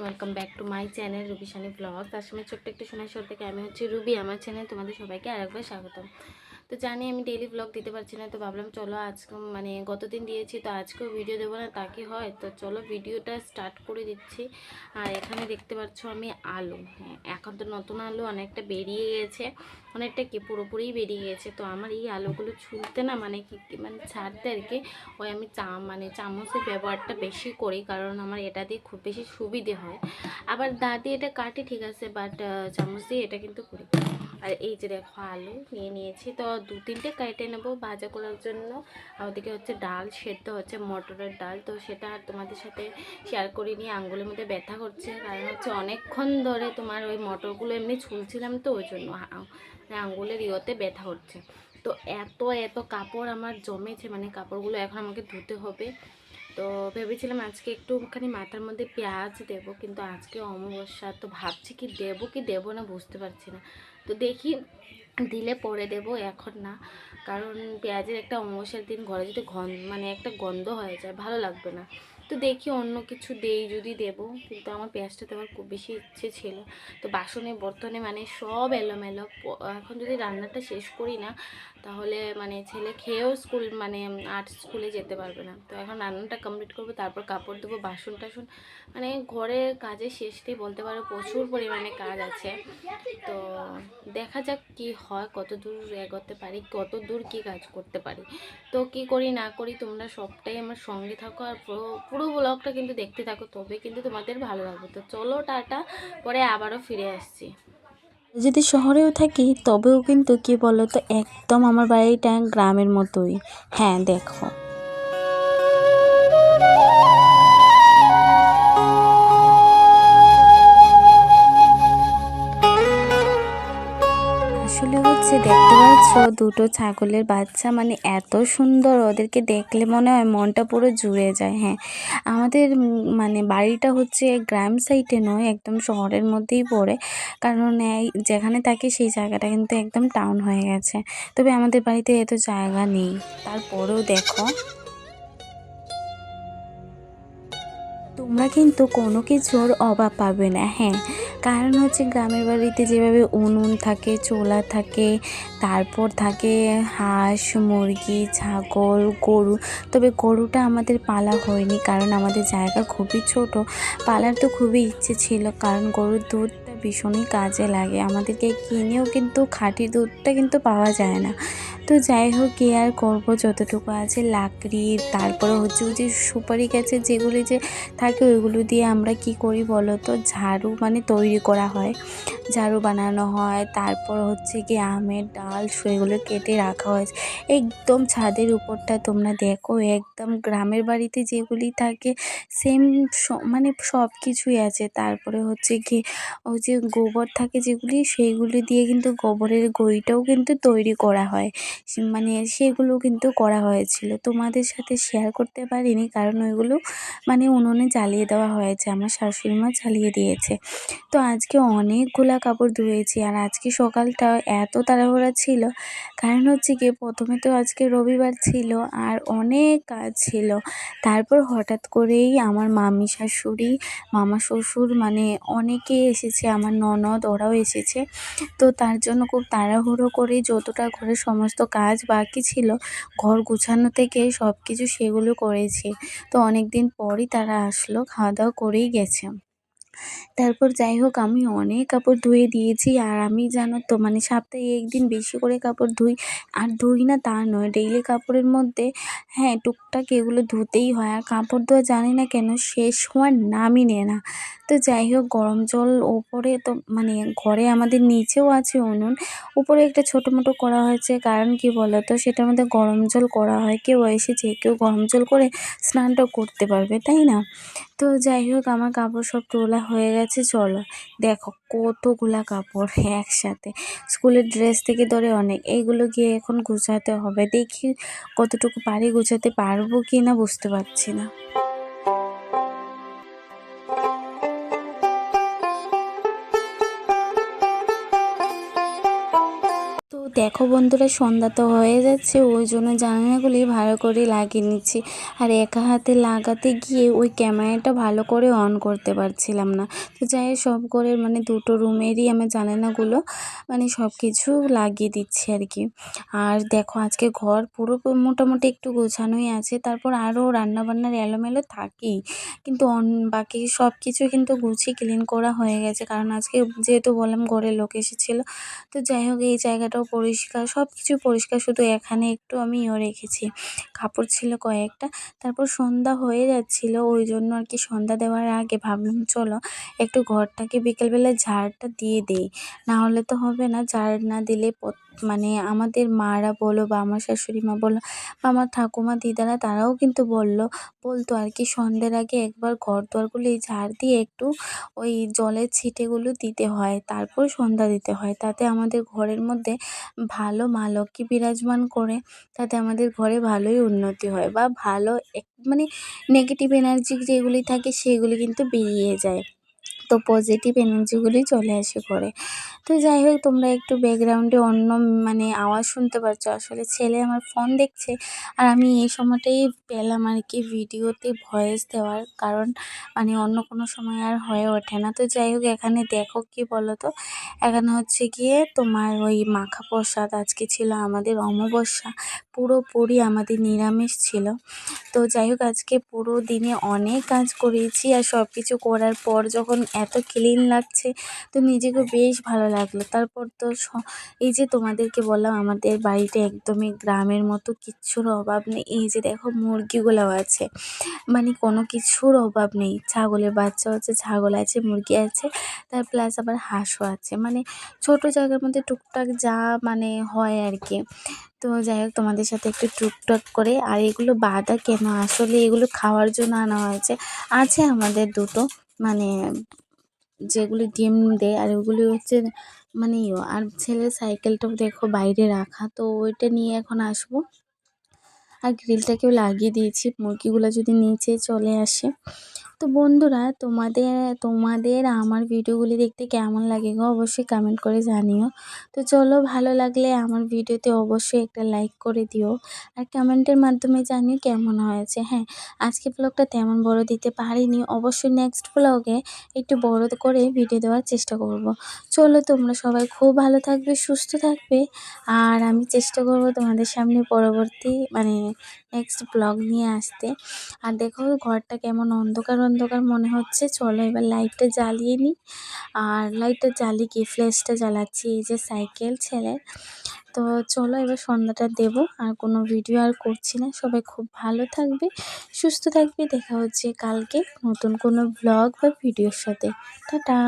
Welcome back to my channel Ruby Sunny blog তার সময় ছোট্ট একটু শোনার শোর থেকে আমি হচ্ছে রুবি আমার চ্যানেল তোমাদের সবাইকে আরেকবার স্বাগতম। তো জানি আমি ডেইলি ব্লগ দিতে পারছি না, তো ভাবলাম চলো আজকে মানে গতদিন দিয়েছি, তো আজকেও ভিডিও দেবো না, তা কি হয়? তো চলো ভিডিওটা স্টার্ট করে দিচ্ছি। আর এখানে দেখতে পাচ্ছ আমি আলু। হ্যাঁ এখন তো নতুন আলু অনেকটা বেরিয়ে গেছে, অনেকটা কি পুরোপুরিই বেরিয়ে গেছে, তো আমার এই আলুগুলো ছুলতে না মানে কি কি মানে ছাড়তে আর কি, ওই আমি চা মানে চামচের ব্যবহারটা বেশি করি, কারণ আমার এটা দিয়ে খুব বেশি সুবিধে হয়। আবার দা দিয়ে এটা কাটি ঠিক আছে বাট চামচ দিয়ে এটা কিন্তু করি। আর এই যে দেখো আলু নিয়ে নিয়েছি। তো দু তিনটে কেটে নেব ভাজা করার জন্য। আর ওদিকে হচ্ছে ডাল, সেদ্ধ হচ্ছে মটরের ডাল। তো সেটা আর তোমাদের সাথে শেয়ার করে নিয়ে আঙ্গুলের মধ্যে ব্যথা করছে। কারণ হচ্ছে অনেকক্ষণ ধরে তোমার ওই মটরগুলো এমনি ছুলছিলাম তো, ওই জন্য মানে আঙ্গুলের ইয়েতে ব্যথা হচ্ছে তো এত এত কাপড় আমার জমেছে মানে কাপড়গুলো এখন আমাকে ধুতে হবে। তো ভেবেছিলাম আজকে একটুখানি মাথার মধ্যে পেঁয়াজ দেব, কিন্তু আজকে অমাবস্যা, তো ভাবছি কি দেবো কি দেবো না বুঝতে পারছি না। তো দেখি দিলে পরে দেব, এখন না। কারণ পেঁয়াজের একটা অমাবস্যার দিন ঘরে যদি ঘন মানে একটা গন্ধ হয়ে যায়, ভালো লাগবে না। তো দেখি অন্য কিছু দেই যদি দেব, কিন্তু আমার পেঁয়াজটা আমার খুব বেশি ইচ্ছে ছিল। তো বাসনে, বর্তনে মানে সব এলোমেলো এখন যদি রান্নাটা শেষ করি না তাহলে মানে ছেলে খেয়েও স্কুল মানে আর্ট স্কুলে যেতে পারবে না। তো এখন রান্নাটা কমপ্লিট করব, তারপর কাপড় দেবো বাসন টাসন মানে ঘরের কাজের শেষতেই বলতে পারো প্রচুর পরিমাণে কাজ আছে। তো দেখা যাক কি হয় কত দূর এগোতে পারি কত দূর কি কাজ করতে পারি। তো কি করি না করি, তোমরা সবটাই আমার সঙ্গে থাকো আর পুরো পুরো ব্লগটা কিন্তু দেখতে থাকো, তবে কিন্তু তোমাদের ভালো লাগবে। তো চলো টাটা, পরে আবারও ফিরে আসছি। যদি শহরেও থাকি তবেও কিন্তু কি বলতো একদম আমার বাড়িটা গ্রামের মতোই। হ্যাঁ দেখো। আসলে হচ্ছে দেখতে পাচ্ছ, দুটো ছাগলের বাচ্চা মানে এত সুন্দর ওদেরকে দেখলে মনে হয় মনটা পুরো জুড়ে যায় হ্যাঁ। আমাদের মানে বাড়িটা হচ্ছে গ্রাম সাইডে নয়, একদম শহরের মধ্যেই পড়ে। কারণ এই যেখানে থাকি সেই জায়গাটা কিন্তু একদম টাউন হয়ে গেছে। তবে আমাদের বাড়িতে এত জায়গা নেই। তারপরেও দেখো। তোমরা কিন্তু কোনো কিছুর অভাব পাবে না হ্যাঁ। কারণ হচ্ছে গ্রামের বাড়িতে যেভাবে উনুন থাকে, চোলা থাকে, তারপর থাকে হাঁস, মুরগি, ছাগল, গরু। তবে গরুটা আমাদের পালা হয়নি কারণ আমাদের জায়গা খুবই ছোট। পালার তো খুবই ইচ্ছে ছিল কারণ গরুর দুধটা ভীষণই কাজে লাগে। আমাদেরকে কিনেও কিন্তু খাঁটি দুধটা কিন্তু পাওয়া যায় না। তো যাই হোক কি আর করব যতটুকু আছে লাকড়ি, তারপরে হচ্ছে যে সুপারি গাছের যেগুলি যে থাকে ওইগুলো দিয়ে আমরা কি করি বলো তো? ঝাড়ু মানে তৈরি করা হয়। ঝাড়ু বানানো হয়, তারপর হচ্ছে কি আমের ডাল সেগুলো কেটে রাখা হয়েছে একদম ছাদের উপরটা তোমরা দেখো, একদম গ্রামের বাড়িতে যেগুলি থাকে সেম মানে সব কিছুই আছে। তারপরে হচ্ছে কি ওই যে গোবর থাকে যেগুলি, সেইগুলি দিয়ে কিন্তু গোবরের গইটাও কিন্তু তৈরি করা হয়। মানে সেগুলো কিন্তু করা হয়েছিল। তোমাদের সাথে শেয়ার করতে পারিনি কারণ ওইগুলো মানে উনুনে জ্বালিয়ে দেওয়া হয়েছে। আমার শাশুড়ি মা জ্বালিয়ে দিয়েছে। তো আজকে অনেকগুলা কাপড় ধুয়েছি আর আজকে সকালটা এত তাড়াহুড়া ছিল। কারণ হচ্ছে গিয়ে প্রথমে তো আজকে রবিবার ছিল আর অনেক কাজ ছিল। তারপর হঠাৎ করেই আমার মামি শাশুড়ি, মামা শ্বশুর মানে অনেকেই এসেছে, আমার ননদ ওরাও এসেছে। তো তার জন্য খুব তাড়াহুড়ো করে যতটা ঘরের সমস্ত কাজ বাকি ছিল, ঘর গুছানো থেকে সব কিছু সেগুলো করেছি। তো অনেক দিন পরই তারা আসলো খাওয়া দাওয়া করেই গেছে। তারপর যাই হোক, আমি অনেক কাপড় ধুয়ে দিয়েছি, আর আমি জানো তো মানে সপ্তাহে একদিন বেশি করে কাপড় ধুই, আর ধুই না তা নয় ডেইলি কাপড়ের মধ্যে হ্যাঁ টুকটাক এগুলো ধুতেই হয়। আর কাপড় ধোয়া জানি না কেন, শেষ হওয়ার নামই নেয় না। তো যাই হোক, গরম জল ওপরে তো মানে ঘরে আমাদের নিচেও আছে উনুন। উপরে একটা ছোটো মোটো করা হয়েছে, কারণ কি বলো তো সেটার মধ্যে গরম জল করা হয়। কেউ এসেছে কেউ গরম জল করে স্নানটা করতে পারবে, তাই না? তো যাই হোক, আমার কাপড় সব তোলা হয়ে গেছে, চলো। দেখো কতগুলা কাপড় একসাথে। স্কুলের ড্রেস থেকে ধরে অনেক এইগুলো গিয়ে এখন গুছাতে হবে। দেখি কতটুকু পারি গুছাতে পারব কি না বুঝতে পারছি না। দেখো বন্ধুরা, সন্ধ্যা তো হয়ে যাচ্ছে, ওই জন্য জানালাগুলি ভালো করে লাগিয়ে নিচ্ছি। আর একা হাতে লাগাতে গিয়ে ওই ক্যামেরাটা ভালো করে অন করতে পারছিলাম না। তো যাই সব করে মানে দুটো রুমেরই আমার জানালাগুলো মানে সব কিছু লাগিয়ে দিচ্ছি আর কি। আর দেখো, আজকে ঘর পুরো মোটামুটি একটু গোছানোই আছে, তারপর আরও রান্নাবান্নার এলোমেলো থাকেই। কিন্তু অন, বাকি সব কিছু কিন্তু গুছিয়ে ক্লিন করা হয়ে গেছে, কারণ আজকে যেহেতু বললাম ঘরে লোক এসেছিল। তো যাই হোক, এই জায়গাটাও পরিষ্কার সব কিছু পরিষ্কার। শুধু এখানে একটু আমি ইয়ে রেখেছি। কাপড় ছিল কয়েকটা, তারপর সন্ধ্যা হয়ে যাচ্ছিল, ওই জন্য আর কি সন্ধ্যা দেওয়ার আগে ভাবলাম, চলো একটু ঘরটাকে বিকেলবেলা ঝাড়টা দিয়ে দেই। না হলে তো হবে না, ঝাড় না দিলে মানে আমাদের মারা বলো বা আমার শাশুড়ি মা বলো বা আমার ঠাকুমা, দিদারা তারাও কিন্তু বলল, বলতো আর কি সন্ধ্যের আগে একবার ঘর দোরগুলি ঝাড় দিয়ে একটু ওই জলের ছিটেগুলো দিতে হয়, তারপর সন্ধ্যা দিতে হয়। তাতে আমাদের ঘরের মধ্যে ভালো মা লক্ষ্মী বিরাজমান করে, তাতে আমাদের ঘরে ভালোই উন্নতি হয় বা ভালো এক মানে নেগেটিভ এনার্জি যেগুলি থাকে সেগুলি কিন্তু বেরিয়ে যায়। তো পজিটিভ এনার্জিগুলি চলে আসে ঘরে। তো যাই হোক, তোমরা একটু ব্যাকগ্রাউন্ডে অন্য মানে আওয়াজ শুনতে পারছ। আসলে ছেলে আমার ফোন দেখছে আর আমি এই সময়টাই পেলাম আর কি ভিডিওতে ভয়েস দেওয়ার। কারণ মানে অন্য কোনো সময় আর হয়ে ওঠে না। তো যাই হোক, এখানে দেখো কি বলো তো এখানে হচ্ছে গিয়ে তোমার ওই মাখা প্রসাদ আজকে ছিল আমাদের অমাবস্যা। পুরোপুরি আমাদের নিরামিষ ছিল। তো যাই হোক, আজকে পুরো দিনে অনেক কাজ করেছি আর সব কিছু করার পর যখন এত ক্লিন লাগছে, তো নিজেকে বেশ ভালো লাগল। তারপর তো এই যে তোমাদেরকে বললাম, আমাদের বাড়িটা একদমই গ্রামের মতো কিচ্ছুর অভাব নেই। এই যে দেখো, মুরগিগুলোও আছে। মানে কোনো কিছুর অভাব নেই। ছাগলের বাচ্চাও আছে ছাগল আছে, মুরগি আছে, তার প্লাস আবার হাঁসও আছে। মানে ছোট জায়গার মধ্যে টুকটাক যা মানে হয় আর কি। তো যাই হোক, তোমাদের সাথে একটু টুকটাক করে, আর এগুলো বাঁধা কেন? আসলে এগুলো খাওয়ার জন্য আনা হয়েছে। আছে আমাদের দুটো মানে যেগুলি ডিম দেয়, আর ওগুলি হচ্ছে মানে ইয়ে আর ছেলের সাইকেলটাও দেখো বাইরে রাখা, তো ওইটা নিয়ে এখন আসব। আর গ্রিলটাকেও লাগিয়ে দিয়েছি, মুরগিগুলো যদি নিচে চলে আসে। তো বন্ধুরা, তোমাদের তোমাদের আমার ভিডিওগুলি দেখতে কেমন লাগে গো অবশ্যই কমেন্ট করে জানিও। তো চলো ভালো লাগলে আমার ভিডিওতে অবশ্যই একটা লাইক করে দিও আর কমেন্টের মাধ্যমে জানিও কেমন হয়েছে। হ্যাঁ আজকে ব্লগটা তেমন বড় দিতে পারিনি, অবশ্যই নেক্সট ব্লগে একটু বড় করে ভিডিও দেওয়ার চেষ্টা করব। চলো তোমরা সবাই খুব ভালো থাকবে, সুস্থ থাকবে আর আমি চেষ্টা করব তোমাদের সামনে পরবর্তী মানে নেক্সট ব্লগ নিয়ে আসতে। আর দেখো ঘরটা কেমন অন্ধকার অন্ধকার মনে হচ্ছে। চলো এবার লাইটটা জ্বালিয়ে নিই। আর লাইটটা জ্বালিয়ে কি? ফ্ল্যাশটা জ্বালাচ্ছি এই যে সাইকেল ছেলের তো চলো এবার সন্ধ্যাটা দেব। আর কোনো ভিডিও আর করছি না। সবাই খুব ভালো থাকবে, সুস্থ থাকবে। দেখা হচ্ছে কালকে নতুন কোনো ব্লগ বা ভিডিওর সাথে। টাটা!